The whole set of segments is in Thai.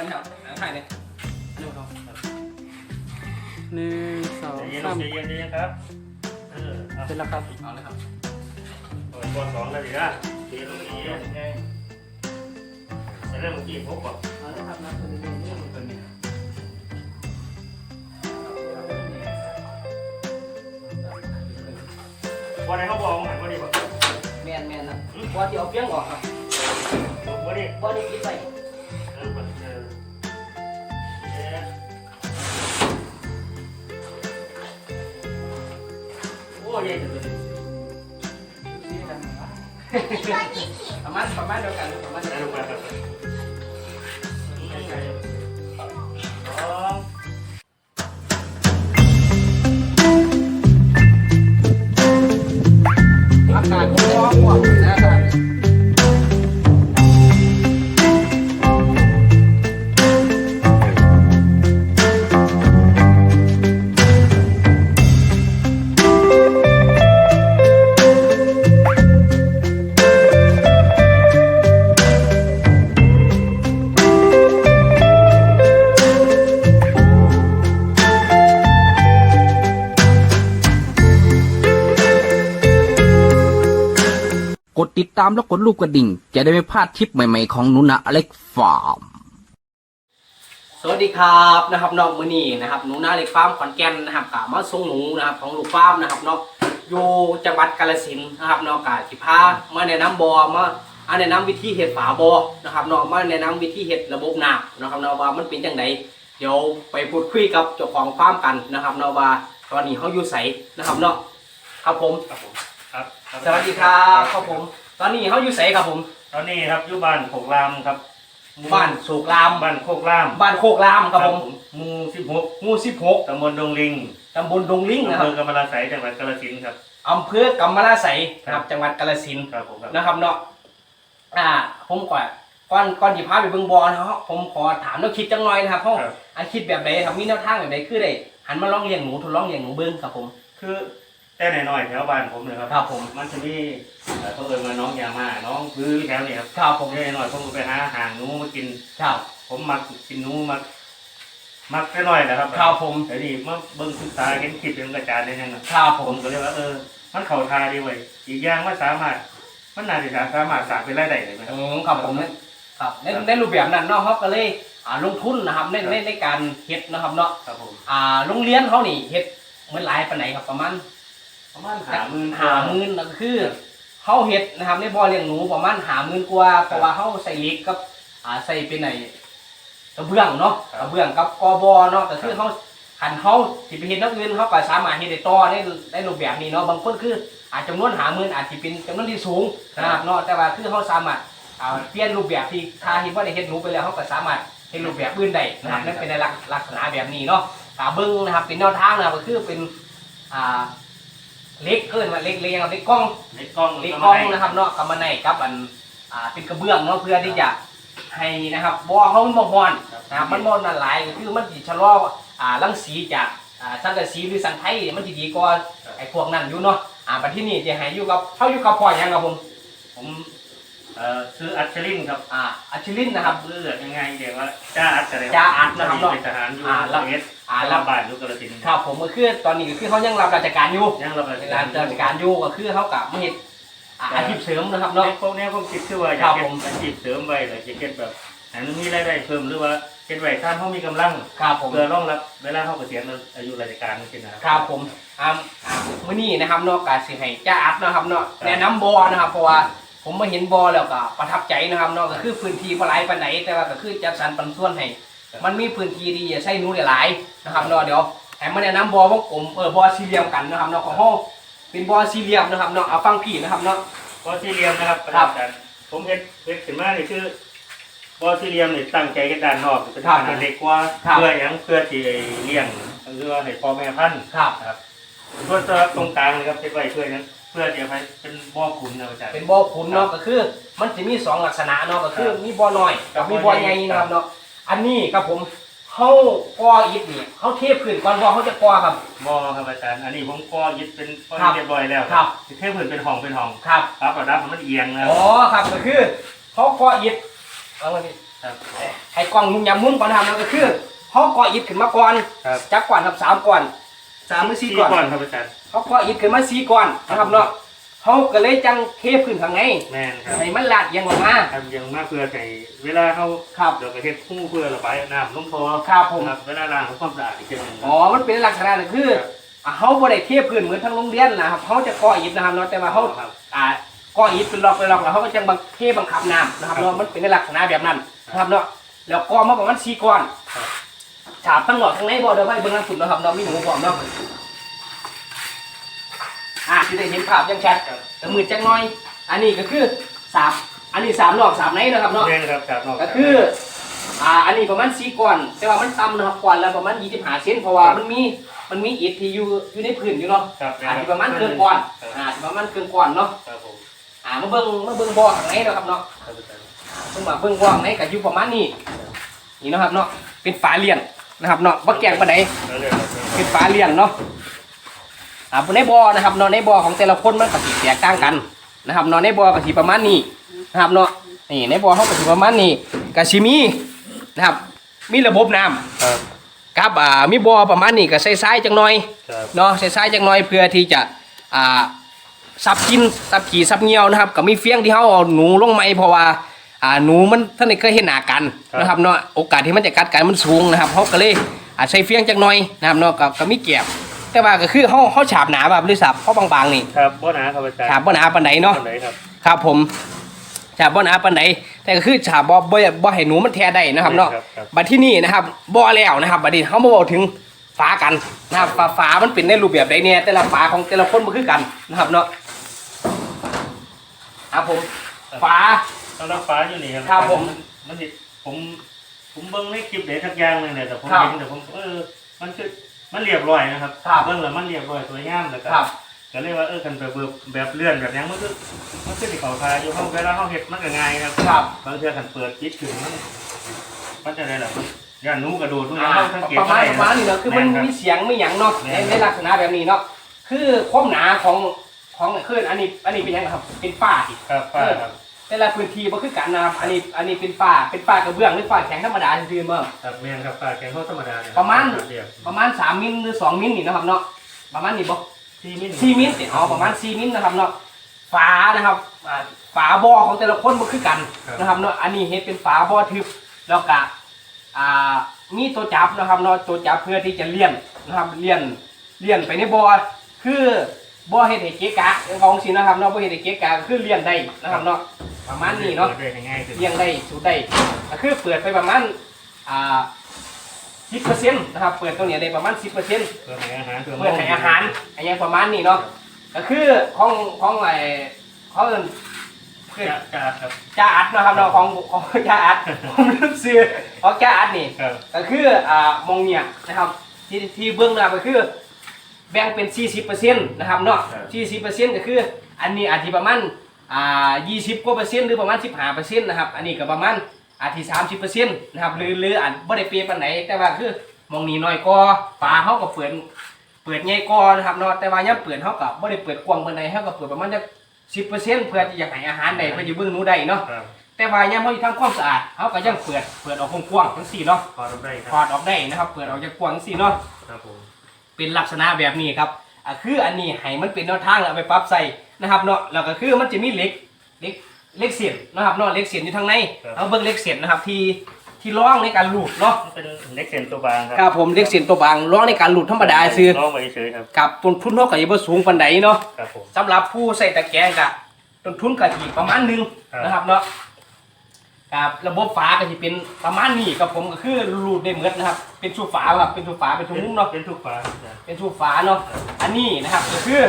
มันครับถ่ายเลยเร็วครับหนึ่งสองใจเย็นสามใจเย็นใจเย็นครับ เออเอาเสร็จแล้วครับเอาเลยครับเปิดบอลสองแล้วดีนะเดี๋ยวตรงนี้แต่เรื่องเมื่อกี้พบก่อนเอาเลยครับนะตัวนี้นี่ตัวนี้วันไหนเขาบอกว่าวันนี้บอกแมนแมนนะว่าที่เอาเพียงออกครับวันนี้ว่าที่คิดไป อ้ยเย็นเลยประมาณประมาณเดียวกันประมาณเดียวกัน ติดตามและกดรูปกระดิ่ง จะได้ไม่พลาดทริปใหม่ๆของหนุนะอเล็กฟาร์ม สวัสดีครับนะครับน้องมือนี่นะครับหนูนาเล็กฟาร์มขอนแก่นนะครับกามาส่งหนูนะครับของลูกฟาร์มนะครับเนาะอยู่จังหวัดกาฬสินธุ์นะครับเนาะกาสิพามาแนะนำบอมาอันแนะนำวิธีเห็ดฝาบอนะครับเนาะมาแนะนำวิธีเห็ดระบบน้ำนะครับเนาะว่ามันเป็นจังไดเดี๋ยวไปพูดคุยกับเจ้าของฟาร์มกันนะครับเนาะว่าตอนนี้เขาอยู่ใสนะครับเนาะครับผม ครับผมครับสวัสดีครับครับผม ตอนนี้เขาอยู่ใสครับผม ตอนนี้ครับอยู่บ้านโคกรามครับบ้านโศกราม บ้านโคกรามบ้านโคกรามครับผมหมู่สิบหกหมู่สิบหกตำบลดงลิงตำบลดงลิงอำนะคเภรับอกำมะลาไสยจังหวัดกาฬสินธุ์ครับ อำเภอกำมะลาไสยนะครับ จังหวัดกาฬสินธุ์ ครับผมครับ นะครับเนาะ อ่า ผมก่อนก่อนก่อนที่พาไปเบิ่งบอลนะครับผมขอถามแนวคิดจังหน่อยนะครับเพราะครับ อันคิดแบบไหนครับมีแนวทางแบบไหนคือได้หันมาลองเลี้ยงหนูทดลองเลี้ยงหนูเบิ่งครับผม คือ แต่หน่อยๆแถวบ้านผมเลยครับ ครับผม มันจะมีเอ่อเขาเอิญมาน้องยามาน้องพื้แถวนี้ครับครับผมแต่หน่อยผมก็ไปหาอาหารหนูมากิน ครับ ผมมักกินหนูมักมักแค่น้อยนะครับครับผม แต่นี่มาเบิ่งศึกษาเห็นคลิปเป็นกระจายได้ยังไงครับผผม มก็เลยว่าเออ มันเข่าทาดีเว้ยอีกอย่างมันสามารถ มันน่าจะสามารถสร้างเป็นรายได้เลยนะครับ อืมครับผมครับในในรูปแบบนั้นเนาะเขาก็เลยอ่าลงทุนนะครับในในในการเฮ็ดนะครับเนาะครับผม อ่าโรงเรียนเขานี่เฮ็ดเหมือนหลายปานไหนครับประมาณ ประมาณหาหมื่นหาหมื่นก็คือเขาเฮ็ดนะครับในบ่อเลี้ยงหนูประมาณหาหมื่นกว่าเพราะว่าเขาใส่เหล็กกับอ่าใส่เป็นไอ้กระเบื้องเนาะกระเบื้องกับกอบอเนาะก็คือเขาหันเขาสิไปเฮ็ดนักเรียนเขาก็สามารถเฮ็ดได้ต่อในในรูปแบบนี้เนาะบางคนคืออาจจำนวนหาหมื่นอาจสิเป็นจำนวนที่สูงนะครับเนาะแต่ว่าคือเขาสามารถอ่าเปลี่ยนรูปแบบที่ถ้าเห็นว่าได้เฮ็ดหนูไปแล้วเขาก็สามารถเฮ็ดรูปแบบอื่นได้นะครับนั่นเป็นในลักษณะแบบนี้เนาะอ่าเบิ่งนะครับเป็นแนวทางนะครับก็คือเป็นอ่า เล็กเกินว่าเล็กเลี้ยงเล็กกล้องเล็กกล้องเล็กกล้องนะครับเนาะกับมันในกับอันอ่าเป็นกระเบื้องเนาะเพื่อที่จะให้นะครับบ่อเขามันบ่ฮ้อนนะครับมันบ่นั่นหลายก็คือมันสิชะลออ่ารังสีจากอ่าสังกะสีหรือสังไทยมันสิดีกว่าไอ้พวกนั้นอยู่เนาะอ่าบัดที่นี่จะให้อยู่กับเฮาอยู่กับพ่อหยังครับผมผมเอ่อซื้ออัชลินครับอ่าอัชลินนะครับเลือกยังไงเดี๋ยวว่าจ้าอัดอะไรจ้าอัดนะครับเป็นทหารอยู่อ่ารับเอสอ่ารัรับบบ้านอยู่กาฬสินธุ์ครับผมก็คือตอนนี้ก็คือเขายังรับราชการอยู่ยังรับราชราการชการอยู่ก็คือเขากับมาเฮ็ดอ่าอาชีพเสริมนะครับเนาะ ในพวกนี้ผมคิดคือว่าอครัยากบเก็ผบมอาชีพเสริมไว้หรือจะเก็บแบบอันนี้มีรายได้เพิ่มหรือว่าเก็บไว้ถ้าเขามีกำลังครับผม เพื่อรองรับเวลาเขาเกษียณอายุราชการนี่สินะคครับผมอ่าอ่ามื้อนี้นะครับเนาะกาสิให้จ้าอัดนะครับเนาะแนะนำบ่อนะครับเพราะว่าผมมาเห็นบ่อแล้วก็ประทับใจนะครับเนาะก็คือพื้นที่บ่หลายปานไหนแต่ว่าก็คือจัดสรรปันส่วนให้ มันมีพื้นที่ที่จะใช้หนูได้หลาย นะครับเนาะเดี๋ยวให้มาแนะนำบ่อวงกลมเออบ่อสี่เหลี่ยมกันนะครับเนาะของเฮาเป็นบ่อสี่เหลี่ยมนะครับเนาะเอาฟังพี่นะครับเนาะ บอสี่เหลี่ยมนะครับครับอาจารย์ผมเห็นเห็นขึ้นมานี่คือบอสี่เหลี่ยมนี่ตั้งใจกันด้านนอกเป็นครับขนาดเล็กกว่าครับ เพื่อหยังเพื่อที่เลี้ยงหรือว่าให้พ่อแม่พันธุ์ครับครับส่วนตรงกลางนะครับเป็นไว้เพื่อหยังเพื่อที่จะให้เป็นบ่อขุนนะอาจารย์ เป็นบ่อขุนเนาะก็คือ มันจะมีสองลักษณะเนาะก็คือครับมีบ่อน้อยกับมีบ่อใหญ่นะครับเนาะอันนี้ครับผม เฮาก่ออิฐนี่เฮาเทพื้นก่อนว่าเฮาจะก่อครับบ่อครับอาจารย์ อันนี้ผมก็ยึดเป็นก็ครับเรียบร้อยแล้วครับเทพื้นเป็นห้องเป็นห้องครับครับระดับมันเอียงนะอ๋อครับก็คือเขาก่ออิฐเอามาดิครับ ให้กล้องมุมยำมุมก่อนนะครับแล้วก็คือเขาก่ออิฐขึ้นมาก่อนครับ จักก่อนครับสามก่อนสามหรือสี่ก่อนก่อนครับอาจารย์ เขาก่ออิฐขึ้นมาสี่ก่อนนะครับเนาะ เขาก็เลยจังเทพื้นข้างในแม่นครับให้มันลาดเอียังออกมา ทำยังมากเพื่อให้เวลาเขาครับเดี๋ยวก็เฮ็ดคู่เพื่อระบายน้ำลงคอครับผมครับเวลาล้างทำความสะอาดอีกทีหนึง อ๋อ มันเป็นลักษณะนั่นคืออะเขาบ่ได้เทียบพื้นเหมือนทั้งโรงเรียนนะครับเขาจะก่ออิฐนะครับเนาะแต่ว่าเขาครับ อ่าก่ออิฐเป็นล็อกเป็นล็อกแล้วเขาก็จะบังเทบังคับน้ำนะครับเนาะมันเป็นในลักษณะแบบนั้นนะครับเนาะแล้วก่อมาประมาณสี่ก้อนครับ ฉาบทั้งหลอดทั้งในบ่เดี๋ยวไปเบิ่งน้ำฝุ่นเนาะครับเนาะมีหนูพร้อมเนาะ อะที่ได้เห็นภาพยังชัดแต่มือจังน้อย อันนี้ก็คือสามอันนี้สามนอกสามในนะครับเนาะ แม่นครับครับนอกก็คือ อ่า อันนี้ประมาณสี่ก้อน แต่ว่ามันต่ำนะครับก้อนละประมาณยี่สิบห้าเซนเพราะว่ามันมี มันมีอิฐที่อยู่ อยู่ในพื้นอยู่เนาะครับอ่าที่ประมาณเครื่องก้อน อ่าที่ประมาณเครื่องก้อนเนาะ ครับผมอ่า มาเบิ่งมาเบิ่งบ่อข้างในเนาะครับเนาะครับอาจารย์เบิ่งมาเบิ่งบ่อข้างในก็อยู่ประมาณนี้ นี่เนาะครับเนาะ เป็นฝาเลียนนะครับเนาะบ่แกงปานใด แล้วเรื่องครับเป็นฝาเลียนเนาะ อ่าในบ่อนะครับเนาะในบ่อของแต่ละคนมันก็สิแตกต่างกันนะครับเนาะในบ่อก็สิประมาณนี้นะครับเนาะนี่ในบ่อเขาก็สิประมาณนี้ก็สิมีนะครับ มีระบบน้ำครับครับอ่ามีบ่อประมาณนี้ก็ใส่ทรายจังหน่อยครับเนาะใส่ทรายจังหน่อยเพื่อที่จะอ่าซับกินซับขี่ซับเงียวนะครับก็มีเฟี้ยงที่เขาเอาหนูลงไหมเพราะว่าอ่าหนูมันท่านได้เคยเห็นหน้ากันนะครับเนาะโอกาสที่มันจะกัดกันมันสูงนะครับเขาก็เลยอาใส่เฟี้ยงจังหน่อยนะครับเนาะก็ก็มีเกียบ แต่ว่าก็คือเขาเขาฉาบหนาแบบหรือสับเขาบางๆนี่ครับบ่หนาครับอาจารย์ฉาบบ่หนาปานใดเนาะอันไหนครับครับผมฉาบบ่หนาปานใดแต่ก็คือฉาบบ่บ่บ่ให้หนูมันแท้ได้นะครับเนาะครับครับ บัดที่นี่นะครับบ่แล้วนะครับบัดนี้เขามาบอกถึงฝากันนะครับฝาฝามันเป็นในรูปแบบใดเนี่ยแต่ละฝาของแต่ละคนบ่คือกันนะครับเนาะครับผมฝาสำหรับฟ้าอยู่นี่ครับครับผมมันสิผมผมเบิ่งในคลิปไหนทักอย่างหนึงเนี่ยแต่ผมครับ เห็นแต่ผมเออมันคือ มันเรียบร้อยนะครับครับเบิ่งแล้วมันเรียบร้อยสวยงามแล้วก็ครับ ก็เลยว่าเออกันแบบแบบแบบเลื่อนแบบหยังมันคือมันคือสิเขาทาอยู่ห้องเวลาห้องเฮ็ดมันก็ง่ายครับครับบางเทื่อกันเปิดจิตถึงมันมันจะได้ล่ะมันย่านหนูกระโดดทุกออ่าย่างเราสังเกตประมาณได้ประมาณนี้เนาะคือมันแรับมีเสียงมีหยังเนาะแม่ในนในลักษณะแบบนี้เนาะคือความหนาของของคืออันนี้ อันนี้เป็นหยังครับ เป็นฝ้าอีก ครับป้าครับ แต่ละพื้นที่บ่คือกันนะครับ อันนี้ อันนี้เป็นฝ้าเป็นฝ้ากระเบื้องหรือฝ้าแข็งธรรมดาซื่อๆเมื่อครับแม่นครับป้าแกงข้าวธรรมดาเนี่ยประมาณเรียบประมาณ3มิลหรือ2มิลนี่นะครับเนาะ ประมาณนี้บ่สี่มิล4มิลสิอ๋อประมาณ4มิลนะครับเนาะฝานะครับอ่าฝาบ่อของแต่ละคนบ่คือกันนะครับเนาะอันนี้เฮ็ดเป็นฝาบ่อทึบแล้วก็อ่ามีตัวจับนะครับเนาะตัวจับเพื่อที่จะเลี่ยนนะครับเลี่ยนเลี่ยนไปในบ่อคือ บ่เฮ็ดให้เกะกะของสินะครับเนาะบ่เฮ็ดให้เกะกะก็คือเลี่ยนได้นะครับเนาะประมาณนี้เนาะได้ง่ายๆขึ้นเลี้ยงได้สูดได้ก็คือเปิดไปประมาณอ่าสิบเปอร์เซ็นต์นะครับเปิดตรงเนี้ยได้ประมาณสิบเปอร์เซ็นต์เพื่อให้อาหารเพื่อเปิดให้อาหารอะไรอย่างประมาณนี้เนาะก็คือของของไอ้เขาเอินคือจะจะครับจ่าอัดเนาะครับเนาะของของจ่าอัดผมลืมซื้อของจ่าอัดนี่ ครับก็คืออ่ามองเนี่ยนะครับที่ที่เบื้องหน้าก็คือ แบ่งเป็น 40%นะครับเนาะ40%ก็คืออันนี้อาจจะประมาณอ่า20กว่าเปอร์เซ็นต์หรือประมาณ 15%นะครับอันนี้ก็ประมาณอาจจะ30%นะครับหรือหรืออาจบ่ได้เปรียบปานไหนแต่ว่าคือมองนี้น้อยกว่าฝาเฮาก็เปิดเปิดใหญ่กว่านะครับเนาะแต่ว่ายามเปิดเฮาก็บ่ได้เปิดกว้างปานใดเฮาก็เปิดประมาณจัก10%เพื่อที่จะให้อาหารได้เพื่อจะเบิ่งหนูได้เนาะครับแต่ว่ายามเฮาอยู่ทำความสะอาดเฮาก็ยังเปิดเปิดออกกว้างๆจังซี่เนาะพอทำได้คถรับอดออกได้นะครับเปิดออกจากกว้างจังซี่เนาะครับผม เป็นลักษณะแบบนี้ครับอะคืออันนี้ให้มันเป็นแนวทางแล้วเอาไปปรับใส่นะครับเนาะแล้วก็คือมันจะมีเหล็กเหล็กเหล็กเสียนนะครับเนาะเหล็กเสียนอยู่ทางในเอาเบิ่งเหล็กเสียนนะครับที่ที่ร่องในการลูดเนาะมันเป็นเล็กเซนตัวบางครัครับผมเหล็กเสียนตัวบางร่องในการลูดธรรมดาซื้อลองไปเฉยๆครับกับต้นทุนเท่ากับยี่บ่สูงปานใดเนาะ ครับผม สำหรับผู้ใส่ตะแกรงกะต้นทุนก็สิประมาณหนึงครับ นะครับเนาะ กับระบบฝาก็สิเป็นประมาณนี้กับผมก็คือรูดได้เหมือนนะครับ เป็นชูฝาครับเป็นชูฝาเป็นชูมุ้งเนาะเป็นทุกฝาครับอาจารย์เป็นทูฟ้าเนาะอันนี้นะครับก็คือ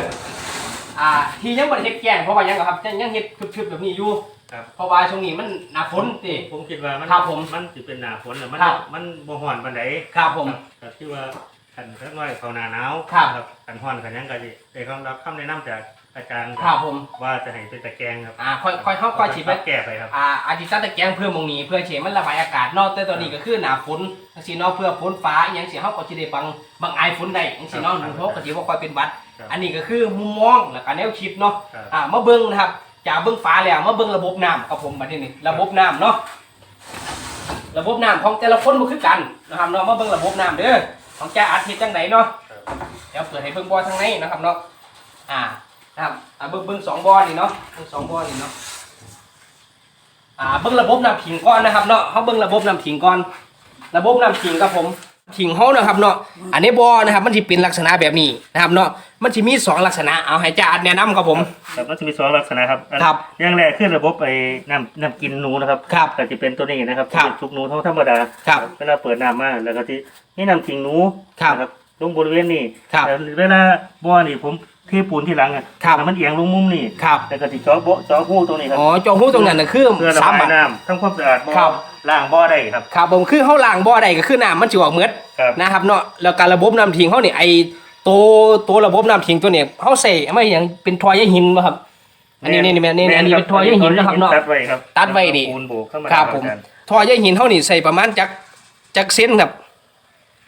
อ่าที่ยังบ่ได้เฮ็ดแกล้งเพราะว่ายังก็ครับยังยังเฮ็ดทึบๆแบบนี้อยู่ครับเพราะว่าช่วงนี้มันหนาฝนติ ผมคิดว่ามันครับผมมันสิเป็นหน้าฝนน่ะมันครับ มันบ่ฮ้อนปานใดครับผมแต่ที่ว่าขันสักหน่อยเขาหน้าหนาวครับขันฮ้อนขันหยังก็สิได้คำรับคำแนะนำจาก อาจารย์ครับผม ว่าจะให้เป็นตะแกรงครับอ่าค่อยค่อยเข้าค่อยฉีดไป แก้ไปครับ อ่าอาทิตย์ตัดตะแกรงเพื่อหมองนี้เพื่อเฉมันระบายอากาศเนอกแต่ตอนนี้ก็คือหนาฝนจังซี่เนาะเพื่อฝนฟ้าอหยังสิเฮาก็สิได้บังบังอายฝนได้จังซี่เนาะครับหนูเขาก็สิบ่ค่อยเป็นหวัด ครับอันนี้ก็คือมุมมองแล้วก็แนวคิดเนาะครับ อ่ามาเบิ่งนะครับจากเบิ่งฟ้าแล้วมาเบิ่งระบบน้ำครับผมบัดนี้นี่ระบบน้ำเนาะระบบน้ำของแต่ละคนบ่คือกันนะครับเนาะมาเบิ่งระบบน้ำเด้อของจ้าอาทิตย์จังไดเนาะเดี๋ยวเปิดให้เบิ่งบ่อทางในนะครับเนาะ อ่า นะครับอ่าเบิ่งเบิ่งสองบ่อนี่เนาะเบิ่งสองบ่อนี่เนาะอ่าเบิ่งระบบน้ำผิงก่อนนะครับเนาะเฮาเบิ่งระบบน้ำผิงก่อน ระบบน้ำผิงครับผมผิงเฮานะครับเนาะอันนี้บ่อนะครับมันสิเป็นลักษณะแบบนี้นะครับเนาะมันสิมีสองลักษณะเอาให้จ้าอาแนะนํครับผมครับมันจะมีสองลักษณะครับอันครับอย่างแรกคือระบบไอ้น้ำน้ำกินหนูนะครับครับก็จะเป็นตัวนี้นะครับครับเป็นชุกหนูธรรมดาครับเวลาเปิดน้ำมาแล้วก็ที่นี่น้ำกินหนูครับนะลงบริเวณนี้ครับแต่เวลาบ่อนี่ผม เทปูนที่หลังอะครับแล้วมันเอียงลงมุมนี่ครับแล้วก็ที่เจาะโบะเจาะหูตรงนี้ครับอ๋อจอหูตรงนั้นน่ะคือเพื่อระสามบายบาทน้ำทำความสะอาดบ่อครับ ล้างบ่อได้ครับ ครับผมคือเฮาล้างบ่อใดก็คือน้ำมันสิออกเหมือดครับ นะครับเนาะแล้วการระบบน้ำทิ้งเฮานี่ไอ้ตัวตัวระบบน้ำทิ้งตัวเนี่ยเฮาใส่ไม่อย่างเป็นทอยหินบ่ครับ อันนี้นี่นี่นี่อันนี้เป็นทอยหินนะครับเนาะ ตัดไว้ครับตัดไว้นี่ ปูนโบกเข้ามาครับผมกันทอยหินเฮานี่ใส่ประมาณจักจักเซนครับ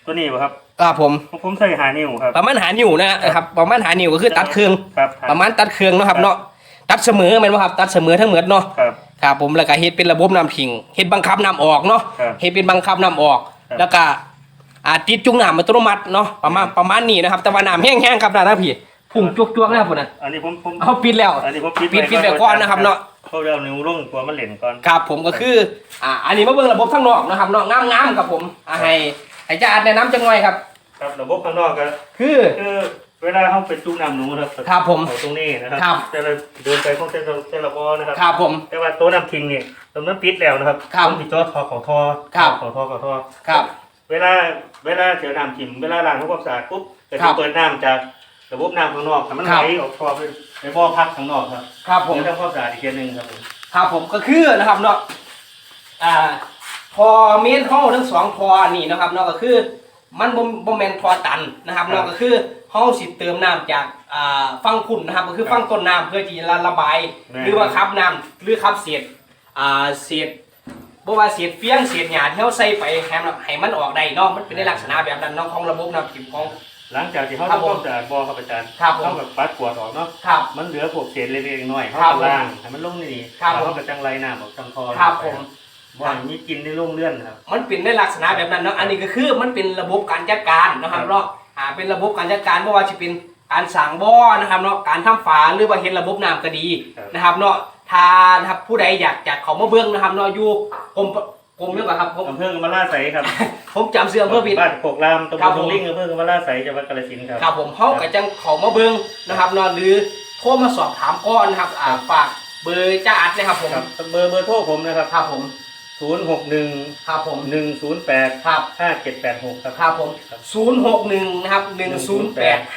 ตัวนี้บ่ครับ ครับผมผมใส่หานิ้วครับ ประมาณหานิ้วนะครับประมาณหานิ้วก็คือตัดเครื่องครับ ประมาณตัดเครื่องเนาะครับเนาะตัดเสมอแม่นบ่ครับตัดเสมอทั้งหมดเนาะ ครับ ครับผมแล้วก็เฮ็ดเป็นระบบน้ำทิ้งเฮ็ดบังคับน้ำออกเนาะครับเฮ็ดเป็นบังคับน้ำออก ครับแล้วก็อาติดจุงน้ำอัตโนมัติเนาะประมาณประมาณนี้นะครับ แต่ว่าน้ำแห้งๆครับนะพี่พุ่งจวกๆนะครับพุ่นน่ะอันนี้ผมผมเอาปิดแล้ว อันนี้ผมปิดปิดปิดไปก่อนนะครับเนาะ เขาเรียกนิ้วลงตัวมันเหล่นก่อน ครับผมก็คืออ่าอันนี้มาเบิ่งระบบข้างนอกนะครับเนาะงามๆครับผมอ่าให้ ให้จ้าอัดแนะนำจังหน่อยครับ ครับระบบข้างนอกก็คือ คือเวลาเขาเป็นจุกน้ำหนูนะครับครับผมเอาตรงนี้นะครัครับ แต่ละเดินไปของแต่ละแต่ละบอนะครับครับผม แต่ว่าตัวน้ำทิ้งนี่ตรงนั้นปิดแล้วนะครับครับผมติดจอทอเขาทอครับเขาทอเขาทอ ครับ เวลาเวลาเสียน้ำทิมเวลาล้างทำความสะอาดปุ๊บจะครับเปิดน้ำจากระบบน้ำข้างนอกให้มันคไหรัลบ ออกทอไปในบ่อพักข้างนอกครับครับผมแล้วทำความสะอาดอีกทีหนึงครับผม ครับผมก็คือนะครับเนาะอ่า ทอเมนเข้าทั้งสองทอนี่นะครับเนาะก็คือมันบ่บ่แม่นทอตันนะครับเนาะก็คือเฮาสิเติมน้ำจากอ่าฟังคุณนะครับ ก็คือฟังต้นน้ำเพื่อที่จะระบาย หรือว่าคับน้ำหรือคับเศษอ่าเศษบ่ว่าเศษเฟี้ยงเศษหญ้าที่เฮาใส่ไปให้มันให้มันออกได้เนาะมันเป็นในลักษณะแบบนั้นเนาะของระบบน้ำทิมของ หลังจากที่เขาครับทำผมความสะอาดบ่อครับอาจารย์ครับผม เขาแบบปัดกวาดออกเนาะครับ มันเหลือพวกเศษเล็กๆน้อยๆเขาครับก็ล้างให้มันลงในนี่ครับแล้วผม เขาก็จังไรน้ำออกจังทอครับผม บ่อนมีกินในโรงเลื่อนครับ มันเป็นในลักษณะแบบนั้นเนาะ อันนี้ก็คือมันเป็นระบบการจัดการนะครับครับเนาะอ่าเป็นระบบการจัดการเพราะว่าจะเป็นการสั่งบ่อนะครับเนาะ การทำฝาหรือว่าเห็นระบบน้ำก็ดีนะครับเนาะถ้านะครับผู้ใดอยากจะเขามาเบื้องนะครับเนาะอยู่กรมกรมเรื่องก่อนครับผมอำเภอกำมะลาใสครับผมจำเสื่ออำเภอผิดบ้านโปกรามตำบครัลบทผมงลิงอำเภอกำมะลาใสจังหวัดกาฬสินธุ์ครับครับผมเขาก็จังเขามาเบื้องนะครับเนาะหรือโทรมาสอบถามก่อนนะครับอ่าฝากเบอร์จ้าอัดนะครับผมครับเบอร์เบอร์โทรผมนะครับครับผม ศูนย์หกหนึ่งครับผมหนึ่งศูนย์แปดครับห้าเจ็ดแปดหกครับครับผม061นะครับ108 57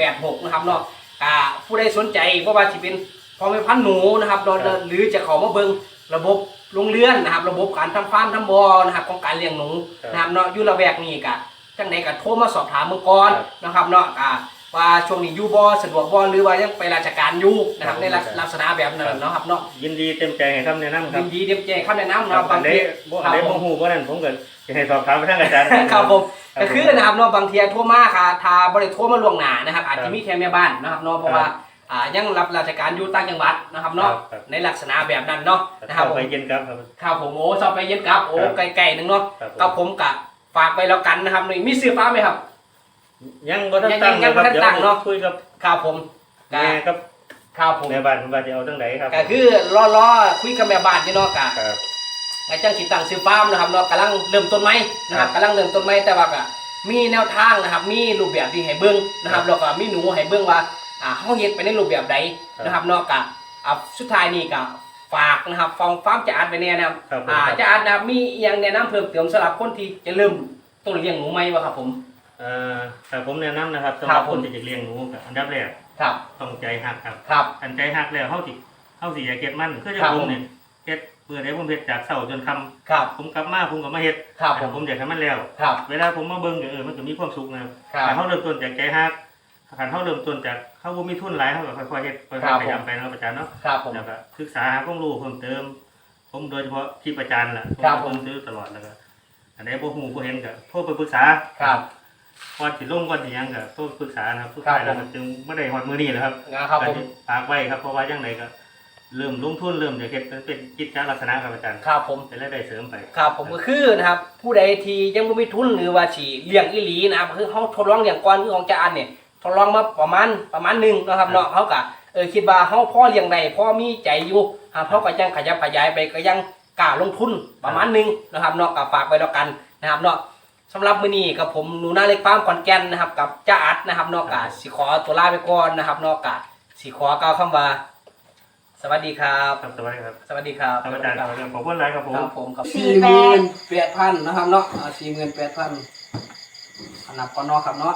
86นะครับเนาะอ่าผู้ใดสนใจเพราะว่าที่เป็นพ่อแม่พันธุ์หนูนะครับเนาะครับหรือจะเขามาเบิ่งระบบโรงเรือนนะครับ ระบบการทำฟาร์มทำบ่อนะครับของการเลี้ยงหนูครับนะครับเนาะอยู่ละแวกนี้ก็จังใดก็โทรมาสอบถามเมื่อก่อนครับนะครับเนาะอ่า ว่าช่วงนี้อยู่บ่สะดวกบ่หรือว่ายังไปราชการอยู่นะครับครับในลักลักษณะแบบนั้นเนาะครับเนาะยินดีเต็มใจให้คำแนะนำครัยิบนดีเต็มใจคำแนะนำครัเนาะบอับางนใดทีบ่อันใดครับผมบ่ฮู้บ่นั่นผมก็จะให้สอบถามไปทางอาจารย์ครับผมครับก็คือนะครับเนาะบางทีโทรมาค่ะทาบริโทรมาล่วงหน้านะครับอาจครัจะบมีแค่แม่บ้านนะครับเนาะเพราะว่าอ่ายังรับราชการอยู่ต่างจังหวัดนะครับเนาะครับในลักษณะแบบนั้นเนาะนะครับเข้าผมไปเย็นครับครับครับผมโอ้ชอบไปเย็นครับโอ้ครับไกลๆหนึงเนาะครับผมกับผมกะฝากไปแล้วกันนะครับนี่มีซื้อฟ้าไหมครับ ยังบ่ทันยังตั้งยังนะครับ่ทันตั้งเนาะคุยกับครับผมกะแม่กับครับผมแม่บ้านว่าจะเอาจังไดครับก็คือรอๆคุยกับแม่บ้านอยู่เนาะกะครับไอ้จังสิตั้งซื้อฟาร์มนะครับเนาะกำลังเริ่มต้นไม้นะครับครับกำลังเริ่มต้นไม้แต่ว่าก็มีแนวทางนะครับมีรูปแบบที่ให้เบิ่งนะครับแล้วก็มีหนูให้เบิ่งว่าอ่าเฮาเฮ็ดไปในรูปแบบใดนะครับเนาะก็อ่าสุดท้ายนี่ก็ฝากนะครับฟองฟาร์มจะอัดไปเนี่ยนะครับครับผมอ่าจะอัดนะครับมีอหยังแนะนำเพิ่มเติมสำหรับคนที่จะเริ่มต้นเลี้ยงหนูใหม่บ่ครับผม เอ่อแต่ผมแนะนำนะครับสำหครัรับบผมคนที่จะเลี้ยงหนูก็อันดับแรกครับ ต้องใจหักครับครับ อันใจหักแล้วเฮาสิเฮาสิอย่าเก็บมันคือจังครับผผมมเนี่ยเฮ็ดเปิดให้ผมเฮ็ดจากเช้าจนค่ำครับผมกลับมาผมก็มาเฮ็ดครับผมผมอยากให้มันแล้ว ครับ เวลาผมมาเบิ่งก็เออมันก็มีความสุขนะครับครัแต่บเฮาเริ่มต้นจากใจหักคันเฮาเริ่มต้นจากเฮาบ่มีทุนหลายเฮาก็ค่อยๆเฮ็ดค่อยครับๆผมพยายามไปเนาะอาจารย์เนาะ ครับผม แล้วก็ศึกษาหาความรู้เพิ่มเติม ผมโดยเฉพาะคลิปอาจารย์ล่ะผมครับก็ผมเพิ่มเติมตลอดแล้วก็อันใดบ่ฮู้บ่เห็นก็โทรไปปรึกษาครับ ก่อนสิลงก่อนสิหยังก็โทรปรึกษานะครับสุดครับท้ายแล้วผมก็จึงบ่ได้ฮอดมื้อนี้แหละครับนะครับก็ผมสิฝากไว้ครับเพราะว่าจังไดก็เริ่มลงทุนเริ่มจะเฮ็ดเป็นกิจการลักษณะครับอาจารย์ครับผม เป็นรายได้เสริมไป ครับผมก็คือนะครับผู้ใดที่ยังบ่มีทุนหรือว่าสิเลี้ยงอีหลีนะครับคือเขาทดลองเลี้ยงก่อนคือของจาอันเนี่ยทดลองมาประมาณประมาณหนึงนะครับเนาะเขาก็เออคิดว่าเขาพ่อเลี้ยงได้พ่อมีใจอยู่ครับเขาก็ยังขยับขยายไปก็ยังกล้าลงทุนประมาณหนึงนะครับเนาะก็ฝากไว้แล้วกันนะครับเนาะ สำหรับมื้อนี้กับผมหนูนาเล็กฟาร์มขอนแก่นนะครับ กับจ้าอัดนะครับเนาะก็สิขอตัวลาไปก่อนนะครับเนาะก็สิขอกล่าวคำว่า สวัสดีครับ ครับสวัสดีครับสวัสดีครับครับอาจารย์ขอบคุณหลายครับผม ครับผมครับสี่สี่หแปมื่ดนแปดพันนะครับเนาะสี่หมื่นแปดพันนับก่อนเนาะครับเนาะ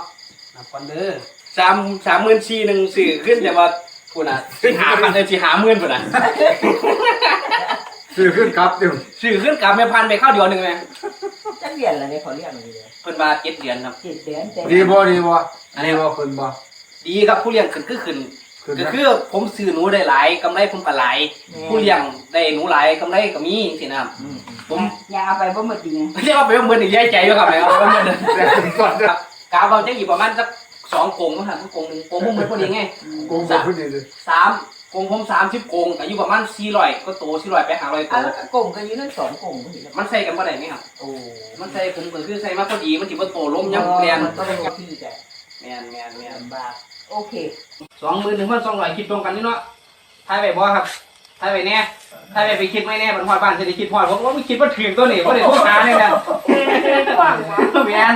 นับก่อนเด้อสามสามหมื่นสี่หนึ่งสื่อขึ้นแต่ว่าคุณอะสี่หาพันเออสี่หาหมื่นปุ่นอะ ซื้อขึ้นครับอยู่สื่อขึ้นกลับไม่พันไปเข้าเดียวหนึ่งไหมจักเดือนละเนี่ยเขาเรียกมันเลยเพิ่นมาเจ็ดเดือนครับเจ็ดเดือนแต่ดีบ่ดีบ่ดีบ่ขึ้นบ่ดีครับผู้เลี้ยงขึ้นคือขึ้นขึ้นก็นะคือผมซื้อหนูได้หลายกำไรผมก็หลายผู้เลี้ยงได้หนูหลายกำไรก็มีสินะครับผมอย่าเอาไปบ่หมดจริงเรียกว่าเป็นเมือนอีกย้ายใจอยู่ครับแล้วเป็นเมือนแต่ขึ้นก่อนนะกาบเราจะอยู่ประมาณสักสองกงนะครับกงหนึ่งกงมุ้งเป็นพอดีไง โกงบ่ขึ้นเลยสาม กงผมสามสิบกงอายุประมาณสี่ร้อยก็โตสี่ร้อยไปหาร้อยโตเอาแล้วก็กลมกันอยู่นั่นสองกลมบ่เห็นแล้วมันใส่กันบ่ได้ไหมครับ โอ้มันใส่ผมก็คือใส่มาพอดีมันถือว่าโตล้มยังเรียนมันก็เป็นที่แต่แมนแมนแมนลำบากโอเคสองหมื่นหนึ่งพันสองร้อยคิดตรงกันนี่เนาะทายไปบ่ครับทายไปแน่ทายไปไปคิดไม่แน่บรรพอดบ้านจะได้คิดพอดผมว่าไม่คิดว่าถึงตัวนี้ว่าได้โทรหาเนี่ยนะแมน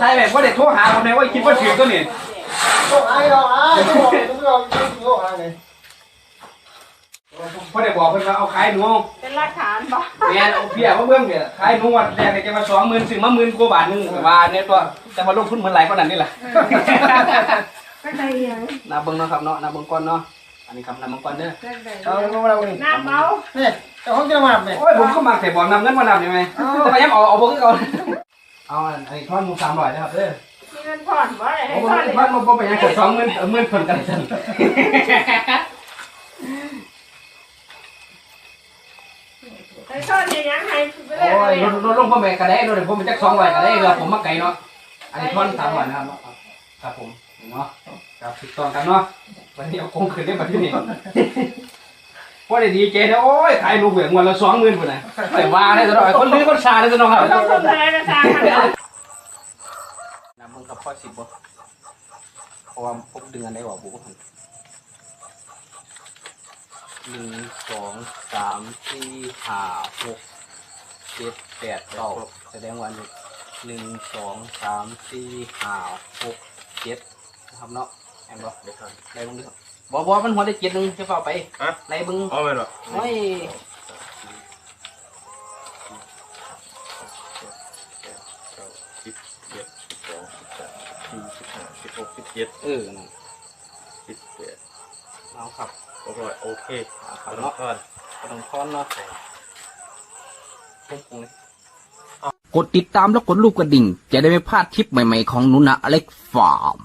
ทายไปว่าได้โทรหาผมเลยว่าคิดว่าถึงตัวนี้ต้องไอ้เราอะต้องบอกต้องบอกต้องบอกอะไร พอได้บอกเพิ่นว่าเอาขายหนูเป็นหลักฐานบ่แมนเอาเบี้ยมาเบิ่งเนี่ยขายหนูวันแรกเนี่ยจะมาสองหมื่นซื้อมาหมื่นกว่าบาทหนึงแต่ว่าเนี่ยตัวจะมาลงทุนเหมือนหลายกว่านั้นนี่แหละก็ได้ยังนาเบิ่งเนาะครับเนาะนาเบิ่งก่อนเนาะอันนี้ครับนาเบิ่งก่อนเด้อก็ได้เอาเอาเอานี่น้ำเมานี่เจ้าของจะมาเนี่ยโอ้ยผมก็มาแต่บอกนำเงินมานำได้ไหมแต่ว่ายังเอาเอาบ่คือเก่าเอาอันนี้ทอนหมู300นะครับเด้อมีเงินผ่อนบ่ได้ให้โอ้บ่ผ่อนเลยบ่บ่บ่ไปยังกด20,000เอาเงินผ่อนกันซั่น ให้ผ่อนยังยังให้ไปเลยโอ้ยลดลดลงบ่แม่นก็ได้ลดให้ผมเป็นจัก200ก็ได้ครับผมมาไกลเนาะ อันนี้ทอน300นะครับ ครับผมเนาะครับถูกต้องกันเนาะวันนี้เอาคงขึ้นได้บัดนี้พอได้ดีเจนะโอ้ยขายลูกเหวี่ยงวันละ20,000พุ่นน่ะแต่ว่าได้ซะหน่อยคนลือคนชาได้ซะหน่อยครับต้องทุนอะไรนะจ๊ะนำมึงกับพ่อสิบบ่เพราะว่าผมดึงอันได้ว่าบุก หนึ่งสองสามสี่ห้าหกเจ็ดแปดเก้าแสดงว่าหนึ่งหนึ่งสองสามสี่ห้าหกเจ็ดนะครับเนาะแอนบ่เดี๋ยวก่อนไล่บึงดิครับบ่บ่มันหัวได้เจ็ดหนึ่งจะเฝ้าไปไล่บึงเอาไปหรอโอ้ยสิบเจ็ดสิบสองสิบสามสี่สิบห้าสิบหกสิบเจ็ดเออนั่นสิบแปด เอาครับโอเคโอเคเอาคเอารับเนาะเนาะกระดองทอนเนาะพุ่งพุ่งเลยกดติดตามแล้วกดรูปกระดิ่ง จะได้ไม่พลาดคลิปใหม่ๆของหนุนะอเล็กฟาร์ม